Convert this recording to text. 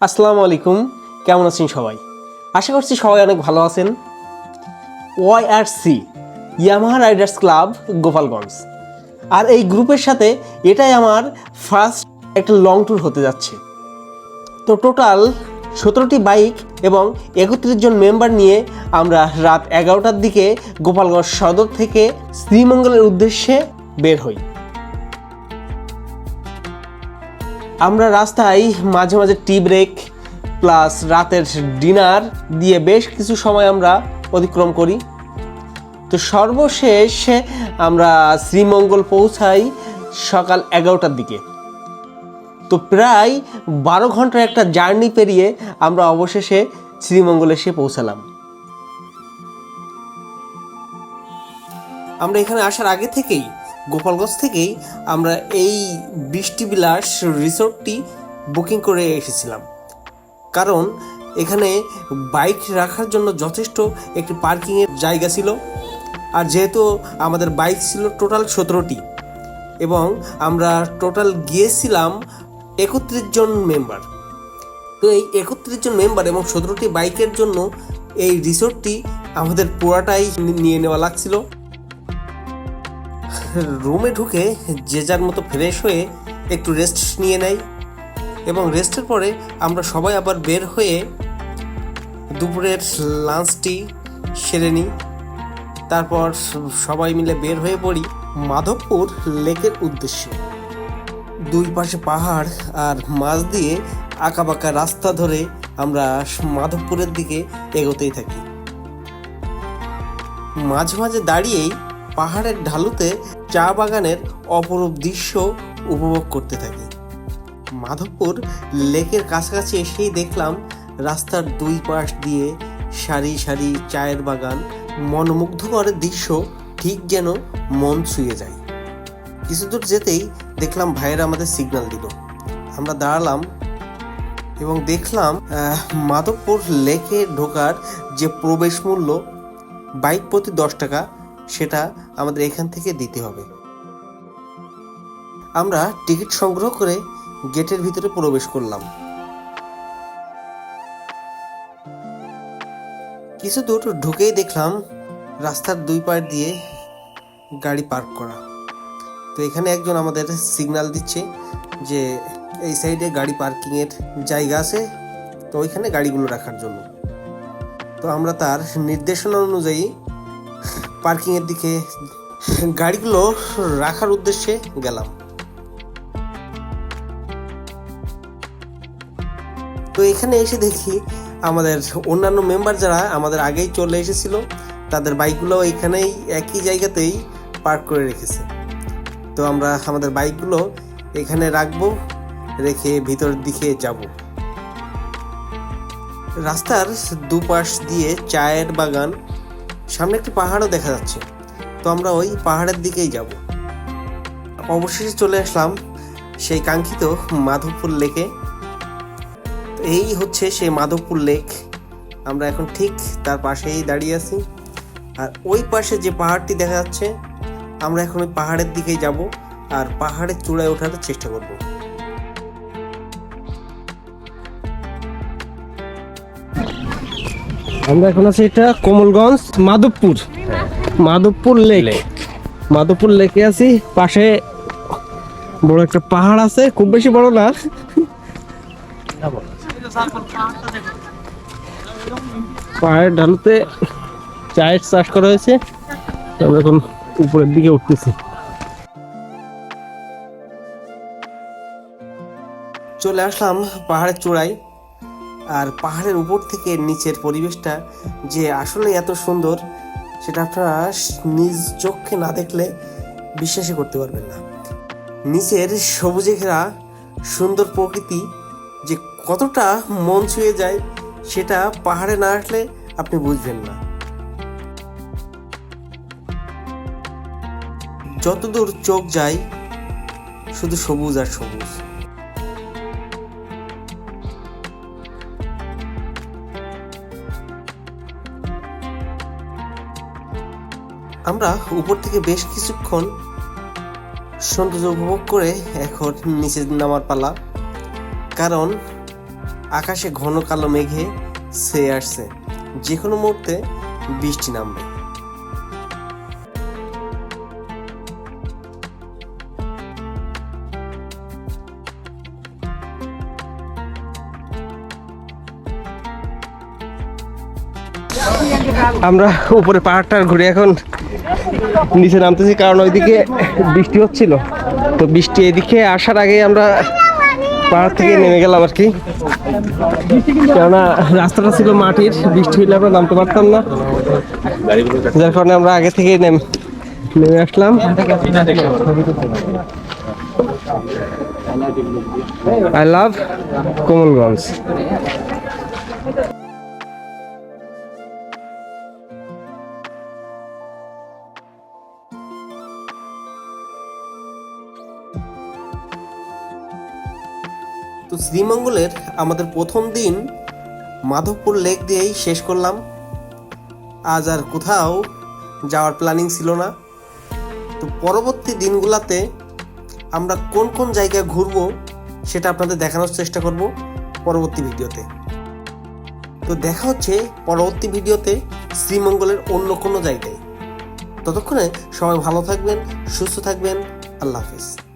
আসসালামু আলাইকুম। কেমন আছেন সবাই? আশা করছি সবাই অনেক ভালো আছেন। Y R C Yamaha riders club Gopalganj. আর এই গ্রুপের সাথে এটাই আমার ফার্স্ট একটা লং ট্যুর হতে যাচ্ছে। তো টোটাল সতেরোটি বাইক এবং একত্রিশ জন মেম্বার নিয়ে আমরা রাত এগারোটার দিকে গোপালগঞ্জ সদর থেকে শ্রীমঙ্গলের উদ্দেশ্যে বের হই। আমরা রাস্তায় মাঝে মাঝে টি ব্রেক প্লাস রাতের ডিনার দিয়ে বেশ কিছু সময় আমরা অতিক্রম করি। তো সর্বশেষ আমরা শ্রীমঙ্গল পৌঁছাই সকাল এগারোটার দিকে। তো প্রায় বারো ঘণ্টার একটা জার্নি পেরিয়ে আমরা অবশেষে শ্রীমঙ্গলে এসে পৌঁছালাম। আমরা এখানে আসার আগে থেকেই গোপালগঞ্জ থেকেই আমরা এই বৃষ্টি বিলাস রিসোর্টটি বুকিং করে এসেছিলাম। কারণ এখানে বাইক রাখার জন্য যথেষ্ট একটি পার্কিংয়ের জায়গা ছিল। আর যেহেতু আমাদের বাইক ছিল টোটাল সতেরোটি এবং আমরা টোটাল গিয়েছিলাম একত্রিশ জন মেম্বার। তো এই একত্রিশ জন মেম্বার এবং সতেরোটি বাইকের জন্য এই রিসোর্টটি আমাদের পুরাটাই নিয়ে নেওয়া লাগছিল। রুমে ঢুকে যে যার মতো ফ্রেশ হয়ে একটু রেস্ট নিয়ে নেয় এবং রেস্টের পরে আমরা সবাই আবার বের হয়ে দুপুরের লাঞ্চটি সেরে নিই। তারপর সবাই মিলে বের হয়ে পড়ি মাধবপুর লেকের উদ্দেশ্যে। দুই পাশে পাহাড় আর মাঝ দিয়ে আঁকাবাঁকা রাস্তা ধরে আমরা মাধবপুরের দিকে এগোতেই থাকি। মাঝে মাঝে দাঁড়িয়েই পাহাড়ের ঢালুতে চা বাগানের অপরূপ দৃশ্য উপভোগ করতে থাকি। মাধবপুর লেকের কাছাকাছি এসেই দেখলাম রাস্তার দুই পাশ দিয়ে সারি সারি চায়ের বাগান, মনোমুগ্ধকর দৃশ্য ঠিক যেন মন ছুঁয়ে যায়। কিছু দূর যেতেই দেখলাম ভাইয়েরা আমাদের সিগন্যাল দিল। আমরা দাঁড়ালাম এবং দেখলাম মাধবপুর লেকে ঢোকার যে প্রবেশ মূল্য বাইক প্রতি দশ টাকা সেটা আমাদের এখান থেকে দিতে হবে। আমরা টিকিট সংগ্রহ করে গেটের ভিতরে প্রবেশ করলাম। কিছু দূর ঢুকেই দেখলাম রাস্তার দুই পাশ দিয়ে গাড়ি পার্ক করা। তো এখানে একজন আমাদের সিগন্যাল দিচ্ছে যে এই সাইডে গাড়ি পার্কিংয়ের জায়গা আছে, তো ওইখানে গাড়িগুলো রাখার জন্য। তো আমরা তার নির্দেশনা অনুযায়ী পার্কিংয়ের দিকে গাড়িগুলো রাখার উদ্দেশ্যে গেলাম। তো এখানে এসে দেখি আমাদের অন্যান্য মেম্বার যারা আমাদের আগেই চলে এসেছিল, তাদের বাইকগুলো এখানেই একই জায়গাতেই পার্ক করে রেখেছে। তো আমরা আমাদের বাইকগুলো এখানে রাখব, রেখে ভিতরের দিকে যাব। রাস্তার দুপাশ দিয়ে চায়ের বাগান সামনে একটি পাহাড়ও দেখা যাচ্ছে। তো আমরা ওই পাহাড়ের দিকেই যাব। অবশেষে চলে আসলাম সেই কাঙ্ক্ষিত মাধবপুর লেকে। এই হচ্ছে সেই মাধবপুর লেক। আমরা এখন ঠিক তার পাশেই দাঁড়িয়ে আছি। আর ওই পাশে যে পাহাড়টি দেখা যাচ্ছে, আমরা এখন ওই পাহাড়ের দিকেই যাব। আর পাহাড়ের চূড়ায় ওঠার চেষ্টা করব। আমরা এখন আছি এটা কোমলগঞ্জ মাধবপুর। মাধবপুর লেক। মাধবপুর লেকে আছি। পাশে বড় একটা পাহাড় আছে। খুব বেশি বড় না। পাহাড়ের ঢালুতে চায়ের চাষ করা হয়েছে। আমরা এখন উপরের দিকে উঠতেছি। চলে আসলাম পাহাড়ের চূড়ায়। আর পাহাড়ের উপর থেকে নিচের পরিবেশটা যে আসলে এত সুন্দর, সেটা আপনারা নিজ চোখে না দেখলে বিশ্বাসই করতে পারবেন না। নিচের সবুজে ঘেরা সুন্দর প্রকৃতি যে কতটা মন ছুঁয়ে যায়, সেটা পাহাড়ে না আসলে আপনি বুঝবেন না। যতদূর চোখ যায়, শুধু সবুজ আর সবুজ। আমরা উপর থেকে বেশ কিছুক্ষণ সৌন্দর্য উপভোগ করে এখন নিচে নামার পালা। কারণ আকাশে ঘন কালো মেঘে ছেয়ে আসছে। যে কোনো মুহূর্তে বৃষ্টি নামবে। আমরা উপরে পাহাড়টা ঘুরে এখন নিচে নামতেছি, কারণ ওইদিকে বৃষ্টি হচ্ছিল। তো বৃষ্টি এদিকে আসার আগে আমরা পাহাড় থেকে নেমে গেলাম আর কি। কেননা রাস্তাটা ছিল মাটির, বৃষ্টি হলে আমরা নামতে পারতাম না। যার কারণে আমরা আগে থেকে নেমে নেমে আসলাম। আই লাভ কোমলগঞ্জ তো শ্রীমঙ্গলের আমাদের প্রথম দিন মাধবপুর লেক দিয়েই শেষ করলাম। আজ আর কোথাও যাওয়ার প্ল্যানিং ছিল না। তো পরবর্তী দিনগুলোতে আমরা কোন কোন জায়গায় ঘুরবো সেটা আপনাদের দেখানোর চেষ্টা করব পরবর্তী ভিডিওতে। তো দেখা হচ্ছে পরবর্তী ভিডিওতে শ্রীমঙ্গলের অন্য কোনো জায়গায়। ততক্ষণে সবাই ভালো থাকবেন, সুস্থ থাকবেন, আল্লাহ হাফিজ।